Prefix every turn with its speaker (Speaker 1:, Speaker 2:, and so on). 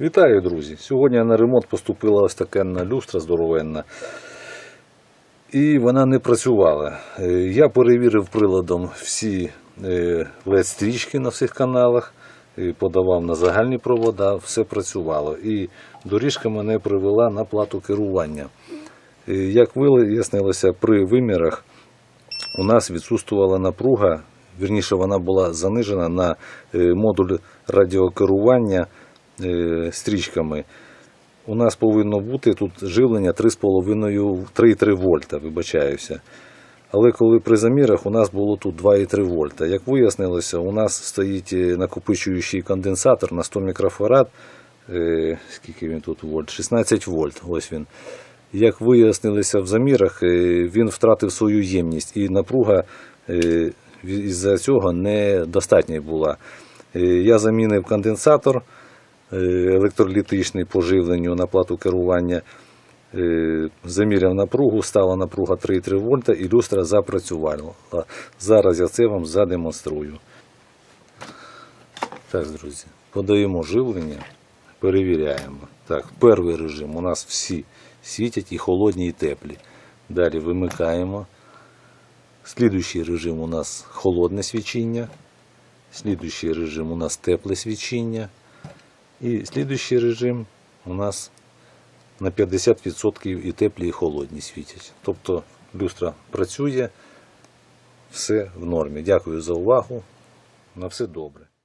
Speaker 1: Вітаю, друзі! Сьогодні на ремонт поступила ось така люстра здоровенна. І вона не працювала. Е, Я перевірив приладом всі LED-стрічки на всіх каналах, е, подавав на загальні провода, все працювало. І доріжка мене привела на плату керування. Е, Як вияснилося, при вимірах у нас відсутствувала напруга, вірніше вона була занижена на е, модуль радіокерування е, стрічками. У нас повинно бути тут живлення 3,5 3,3 вольта, вибачаюся. Але коли при замірах у нас було тут 2,3 вольта. Як вияснилося, у нас стоїть е, накопичуючий конденсатор на 100 мікрофарад. Е, Скільки він тут вольт? 16 вольт. Ось він. Як вияснилося в замірах, е, він втратив свою ємність і напруга е, із-за цього недостатня була. Е, Я замінив конденсатор е, електролітичний по живленню на плату керування. Е, Заміряв напругу, стала напруга 3,3 вольта і люстра запрацювала. Зараз я це вам задемонструю. Так, друзі, подаємо живлення, перевіряємо. Так, перший режим у нас всі світять і холодні, і теплі. Далі вимикаємо. Слідуючий режим у нас холодне свічіння. Слідуючий режим у нас тепле свічіння. І слідуючий режим у нас на 50% і теплі, і холодні світять. Тобто люстра працює, все в нормі. Дякую за увагу. На все добре.